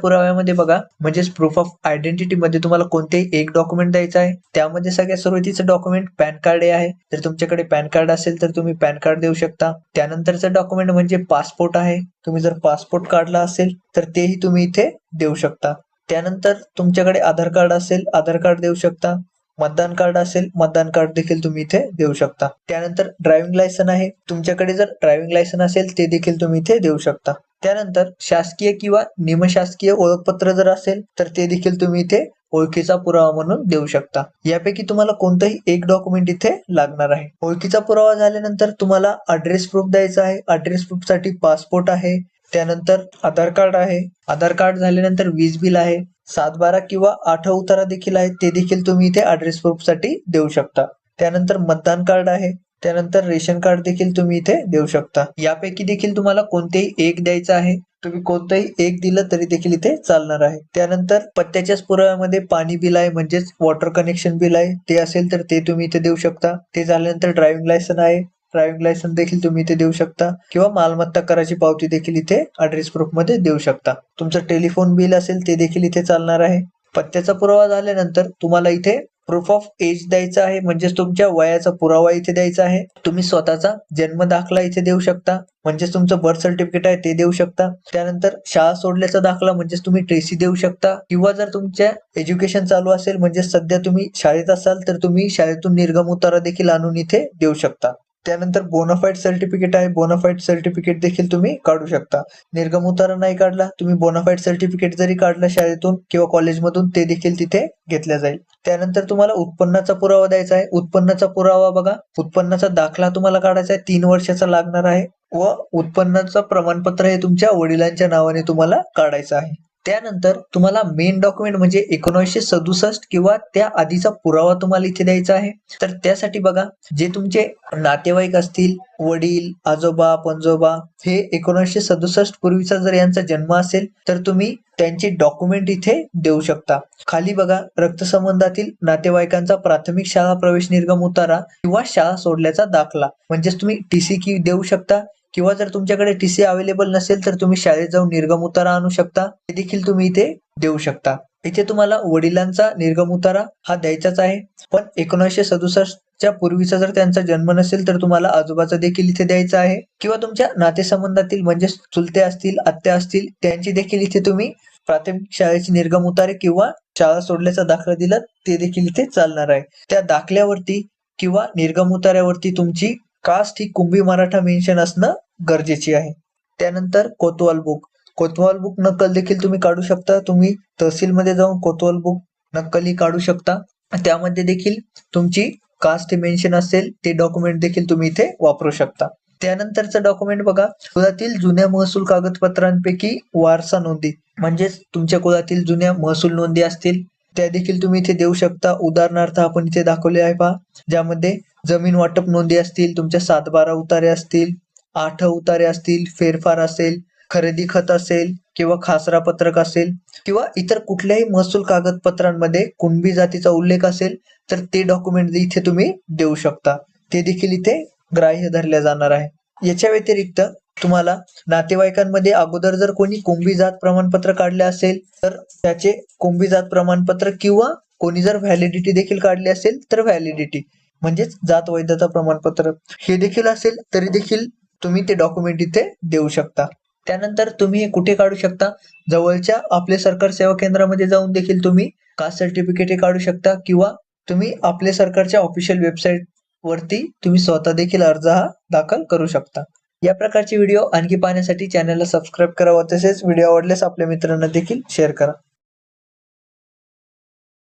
पुराव्यामध्ये बघा म्हणजेच proof of identity मध्ये तुम्हाला कोणतेही एक डॉक्युमेंट द्यायचं आहे. त्यामध्ये सगळ्यात सुरुवातीचं डॉक्युमेंट पॅन कार्ड हे आहे. जर तुमच्याकडे पॅन कार्ड असेल तर तुम्ही पॅन कार्ड देऊ शकता. त्यानंतरचं डॉक्युमेंट म्हणजे पासपोर्ट आहे. तुम्ही जर पासपोर्ट काढला असेल तर तेही तुम्ही इथे देऊ शकता. त्यानंतर तुमच्याकडे आधार कार्ड असेल आधार कार्ड देऊ शकता. मतदान कार्ड असेल मतदान कार्ड देखील तुम्ही इथे देऊ शकता. त्यानंतर ड्रायव्हिंग लायसन आहे. तुमच्याकडे जर ड्रायव्हिंग लायसन असेल ते देखील तुम्ही इथे देऊ शकता. त्यानंतर शासकीय किंवा निमशासकीय ओळखपत्र जर असेल तर ते देखील तुम्ही इथे ओळखीचा पुरावा म्हणून देऊ शकता. यापैकी तुम्हाला कोणतंही एक डॉक्युमेंट इथे लागणार आहे. ओळखीचा पुरावा झाल्यानंतर तुम्हाला अड्रेस प्रूफ द्यायचा आहे. अड्रेस प्रूफसाठी पासपोर्ट आहे. त्यानंतर आधार कार्ड आहे. आधार कार्ड झाल्यानंतर वीज बिल आहे. सात बारा किंवा आठ उतारा देखील आहे. ते देखील तुम्ही इथे अड्रेस प्रूफसाठी देऊ शकता. त्यानंतर मतदान कार्ड आहे. त्यानंतर रेशन कार्ड देखील तुम्ही इथे देऊ शकता. यापैकी देखील तुम्हाला कोणतेही एक द्यायचं आहे तुम्ही कोणतंही एक दिलं तरी देखील इथे चालणार आहे. त्यानंतर पत्त्याच्याच पुराव्यामध्ये पाणी बिल आहे म्हणजेच वॉटर कनेक्शन बिल आहे. ते असेल तर ते तुम्ही इथे देऊ शकता. ते झाल्यानंतर ड्रायव्हिंग लायसन आहे. ड्रायव्हिंग लायसन देखील तुम्ही इथे देऊ शकता. किंवा मालमत्ता कराची पावती देखील इथे ऍड्रेस प्रूफमध्ये देऊ शकता. तुमचं टेलिफोन बिल असेल ते देखील इथे चालणार आहे. पत्त्याचा पुरावा झाल्यानंतर तुम्हाला इथे प्रूफ ऑफ एज द्यायचा आहे म्हणजेच तुमच्या वयाचा पुरावा इथे द्यायचा आहे. तुम्ही स्वतःचा जन्म दाखला इथे देऊ शकता म्हणजेच तुमचं बर्थ सर्टिफिकेट आहे ते देऊ शकता. त्यानंतर शाळा सोडल्याचा दाखला म्हणजेच तुम्ही ट्रेसी देऊ शकता. किंवा जर तुमच्या एज्युकेशन चालू असेल म्हणजे सध्या तुम्ही शाळेत असाल तर तुम्ही शाळेतून निर्गम उतारा देखील आणून इथे देऊ शकता. त्यानंतर बोनाफाईड सर्टिफिकेट आहे. बोनाफाईड सर्टिफिकेट देखील तुम्ही काढू शकता. निर्गम उतारा नाही काढला. तुम्ही बोनाफाईड सर्टिफिकेट जरी काढला शाळेतून किंवा कॉलेजमधून ते देखील तिथे घेतल्या जाईल. त्यानंतर तुम्हाला उत्पन्नाचा पुरावा द्यायचा आहे. उत्पन्नाचा पुरावा बघा. उत्पन्नाचा दाखला तुम्हाला काढायचा आहे. तीन वर्षाचा लागणार आहे. व उत्पन्नाचं प्रमाणपत्र हे तुमच्या वडिलांच्या नावाने तुम्हाला काढायचं आहे. त्यानंतर तुम्हाला मेन डॉक्युमेंट म्हणजे एकोणीसशे सदुसष्ट किंवा त्या आधीचा पुरावा तुम्हाला इथे द्यायचा आहे. तर त्यासाठी बघा जे तुमचे नातेवाईक असतील वडील आजोबा पंजोबा हे एकोणीसशे सदुसष्ट पूर्वीचा जर यांचा जन्म असेल तर तुम्ही त्यांचे डॉक्युमेंट इथे देऊ शकता. खाली बघा रक्तसंबंधातील नातेवाईकांचा प्राथमिक शाळा प्रवेश निर्गम उतारा किंवा शाळा सोडल्याचा दाखला. म्हणजेच तुम्ही टीसी की देऊ शकता. किंवा जर तुमच्याकडे टीसी अवेलेबल नसेल तर तुम्ही शाळेत जाऊन निर्गम उतारा आणू शकता. ते देखील तुम्ही इथे देऊ शकता. इथे तुम्हाला वडिलांचा निर्गम उतारा हा द्यायचाच आहे. पण एकोणीसशे सदुसष्टच्या पूर्वीचा जर त्यांचा जन्म नसेल तर तुम्हाला आजोबाचा देखील इथे द्यायचा आहे. किंवा तुमच्या नातेसंबंधातील म्हणजे चुलते असतील आत्या असतील त्यांची देखील इथे तुम्ही प्राथमिक शाळेची निर्गम उतारे किंवा शाळा सोडल्याचा दाखला दिला ते देखील इथे चालणार आहे. त्या दाखल्यावरती किंवा निर्गम उतार्यावरती तुमची कास्ट ही कुंभी मराठा मेन्शन असणं गरजेची आहे. त्यानंतर कोतवाल बुक. कोतवाल बुक नक्कल देखील तुम्ही काढू शकता. तुम्ही तहसीलमध्ये जाऊन कोतवाल बुक नक्कलही काढू शकता. त्यामध्ये देखील तुमची कास्ट मेन्शन असेल ते डॉक्युमेंट देखील तुम्ही इथे वापरू शकता. त्यानंतरचं डॉक्युमेंट बघा. कुळातील जुन्या महसूल कागदपत्रांपैकी वारसा नोंदी म्हणजेच तुमच्या कुळातील जुन्या महसूल नोंदी असतील त्या देखील तुम्ही इथे देऊ शकता. उदाहरणार्थ आपण इथे दाखवले आहे पहा ज्यामध्ये जमीन वाटप नोंदी असतील तुमच्या सात बारा उतारे असतील आठ उतारे असतील फेरफार असेल खरेदी खत असेल किंवा खासरा पत्रक असेल किंवा इतर कुठल्याही महसूल कागदपत्रांमध्ये कुणबी जातीचा उल्लेख असेल तर ते डॉक्युमेंट इथे तुम्ही देऊ शकता. ते देखील इथे ग्राह्य धरल्या जाणार आहे. याच्या व्यतिरिक्त तुम्हाला नातेवाईकांमध्ये अगोदर जर कोणी कुंभी जात प्रमाणपत्र काढले असेल तर त्याचे कुंभी जात प्रमाणपत्र किंवा कोणी जर व्हॅलिडिटी देखील काढली असेल तर व्हॅलिडिटी म्हणजेच जात वैधता प्रमाणपत्र. हे देखील असेल तरी देखील तुम्ही ते डॉक्युमेंट इथे देऊ शकता. त्यानंतर तुम्ही हे कुठे काढू शकता? जवळच्या आपले सरकार सेवा केंद्रामध्ये जाऊन देखील तुम्ही कास्ट सर्टिफिकेट हे काढू शकता किंवा तुम्ही आपले सरकारच्या ऑफिशियल वेबसाईट वरती तुम्ही स्वतः देखील अर्ज हा दाखल करू शकता. या प्रकारचे व्हिडिओ आणखी पाहण्यासाठी चॅनलला सबस्क्राईब करा व तसेच व्हिडिओ आवडल्यास आपल्या मित्रांना देखील शेअर करा.